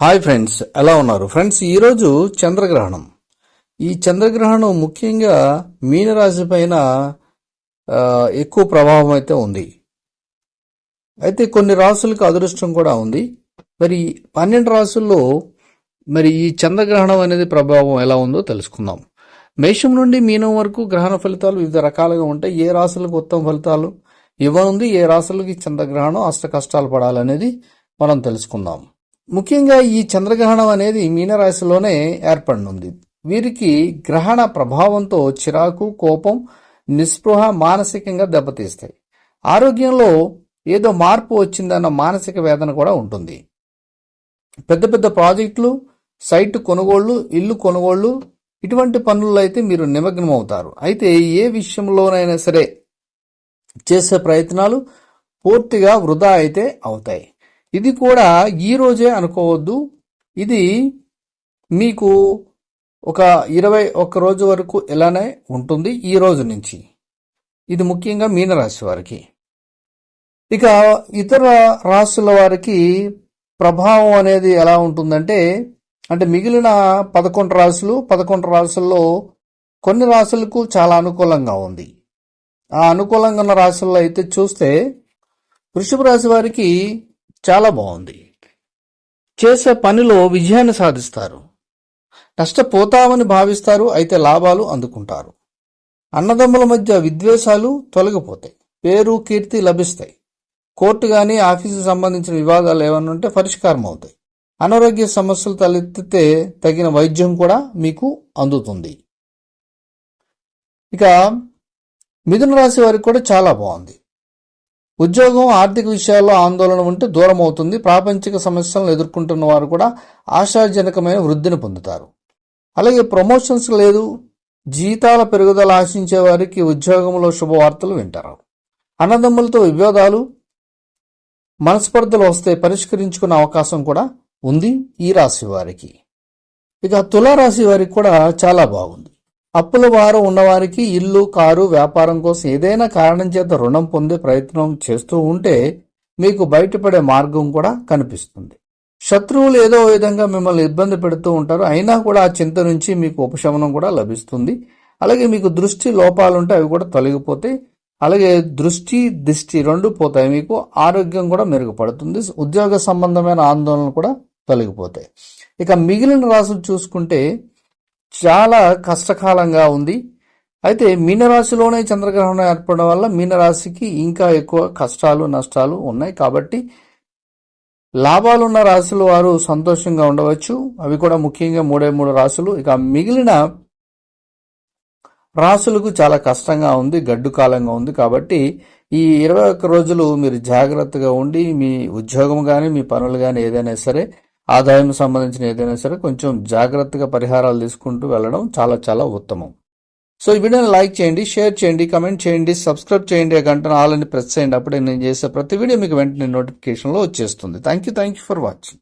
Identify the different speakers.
Speaker 1: Hi friends ఎలా ఉన్నారు? Friends ఈరోజు చంద్రగ్రహణం. ఈ చంద్రగ్రహణం ముఖ్యంగా మీనరాశి పైన ఎక్కువ ప్రభావం అయితే ఉంది. అయితే కొన్ని రాసులకు అదృష్టం కూడా ఉంది. మరి పన్నెండు రాసుల్లో మరి ఈ చంద్రగ్రహణం అనేది ప్రభావం ఎలా ఉందో తెలుసుకుందాం. మేషం నుండి మీనం వరకు గ్రహణ ఫలితాలు వివిధ రకాలుగా ఉంటాయి. ఏ రాశులకు ఉత్తమ ఫలితాలు ఇవ్వనుంది ఏ రాశులకి చంద్రగ్రహణం అష్ట కష్టాలు పడాలనేది మనం తెలుసుకుందాం. ముఖ్యంగా ఈ చంద్రగ్రహణం అనేది మీనరాశిలోనే ఏర్పడినుంది. వీరికి గ్రహణ ప్రభావంతో చిరాకు కోపం నిస్పృహ మానసికంగా దెబ్బతీస్తాయి. ఆరోగ్యంలో ఏదో మార్పు వచ్చిందన్న మానసిక వేదన కూడా ఉంటుంది. పెద్ద పెద్ద ప్రాజెక్టులు సైట్ కొనుగోళ్ళు ఇల్లు కొనుగోళ్ళు ఇటువంటి పనుల్లో అయితే మీరు నిమగ్నం అవుతారు అయితే ఏ విషయంలోనైనా సరే చేసే ప్రయత్నాలు పూర్తిగా వృధా అయితే అవుతాయి. ఇది కూడా ఈ రోజే అనుకోవద్దు. ఇది మీకు ఒక ఇరవై ఒక్క రోజు వరకు ఇలానే ఉంటుంది ఈ రోజు నుంచి. ఇది ముఖ్యంగా మీనరాశి వారికి. ఇక ఇతర రాశుల వారికి ప్రభావం అనేది ఎలా ఉంటుందంటే అంటే మిగిలిన పదకొండు రాశులు పదకొండు రాసుల్లో కొన్ని రాశులకు చాలా అనుకూలంగా ఉంది. ఆ అనుకూలంగా ఉన్న రాసుల్లో అయితే చూస్తే వృషభ రాశి వారికి చాలా బాగుంది. చేసే పనిలో విజయాన్ని సాధిస్తారు. నష్టపోతామని భావిస్తారు అయితే లాభాలు అందుకుంటారు. అన్నదమ్ముల మధ్య విద్వేషాలు తొలగిపోతాయి. పేరు కీర్తి లభిస్తాయి. కోర్టు కానీ ఆఫీసు సంబంధించిన వివాదాలు ఏమైనా ఉంటే పరిష్కారం అవుతాయి. అనారోగ్య సమస్యలు తలెత్తితే తగిన వైద్యం కూడా మీకు అందుతుంది. ఇక మిథున రాశి వారికి కూడా చాలా బాగుంది. ఉద్యోగం ఆర్థిక విషయాల్లో ఆందోళన ఉంటే దూరం అవుతుంది. ప్రాపంచిక సమస్యలను ఎదుర్కొంటున్న వారు కూడా ఆశాజనకమైన వృద్ధిని పొందుతారు. అలాగే ప్రమోషన్స్ లేదు. జీతాల పెరుగుదల ఆశించే వారికి ఉద్యోగంలో శుభవార్తలు వింటారు. అన్నదమ్ములతో విభేదాలు మనస్పర్ధలు వస్తే పరిష్కరించుకునే అవకాశం కూడా ఉంది ఈ రాశి వారికి. ఇక తులారాశి వారికి కూడా చాలా బాగుంది. అప్పుల భారం ఉన్నవారికి ఇల్లు కారు వ్యాపారం కోసం ఏదైనా కారణం చేత రుణం పొందే ప్రయత్నం చేస్తూ ఉంటే మీకు బయటపడే మార్గం కూడా కనిపిస్తుంది. శత్రువులు ఏదో విధంగా మిమ్మల్ని ఇబ్బంది పెడుతూ ఉంటారు. అయినా కూడా ఆ చింత నుంచి మీకు ఉపశమనం కూడా లభిస్తుంది. అలాగే మీకు దృష్టి లోపాలు ఉంటే అవి కూడా తొలగిపోతాయి. అలాగే దృష్టి దిష్టి రెండు పోతాయి. మీకు ఆరోగ్యం కూడా మెరుగుపడుతుంది. ఉద్యోగ సంబంధమైన ఆందోళన కూడా తొలగిపోతాయి. ఇక మిగిలిన రాసులు చూసుకుంటే చాలా కష్టకాలంగా ఉంది. అయితే మీనరాశిలోనే చంద్రగ్రహణం ఏర్పడడం వల్ల మీనరాశికి ఇంకా ఎక్కువ కష్టాలు నష్టాలు ఉన్నాయి. కాబట్టి లాభాలున్న రాశుల వారు సంతోషంగా ఉండవచ్చు. అవి కూడా ముఖ్యంగా మూడే మూడు రాశులు. ఇక మిగిలిన రాసులకు చాలా కష్టంగా ఉంది గడ్డు కాలంగా ఉంది. కాబట్టి ఈ ఇరవై ఒక్క రోజులు మీరు జాగ్రత్తగా ఉండి మీ ఉద్యోగం కానీ మీ పనులు కానీ ఏదైనా సరే ఆదాయం సంబంధించిన ఏదైనా సరే కొంచెం జాగ్రత్తగా పరిహారాలు తీసుకుంటూ వెళ్ళడం చాలా చాలా ఉత్తమం. సో ఈ వీడియోని లైక్ చేయండి షేర్ చేయండి కమెంట్ చేయండి సబ్స్క్రైబ్ చేయండి ఆ గంటను ఆల్ అని ప్రెస్ చేయండి. అప్పుడే నేను చేసే ప్రతి వీడియో మీకు వెంటనే నోటిఫికేషన్లో వచ్చేస్తుంది. Thank you thank you for watching.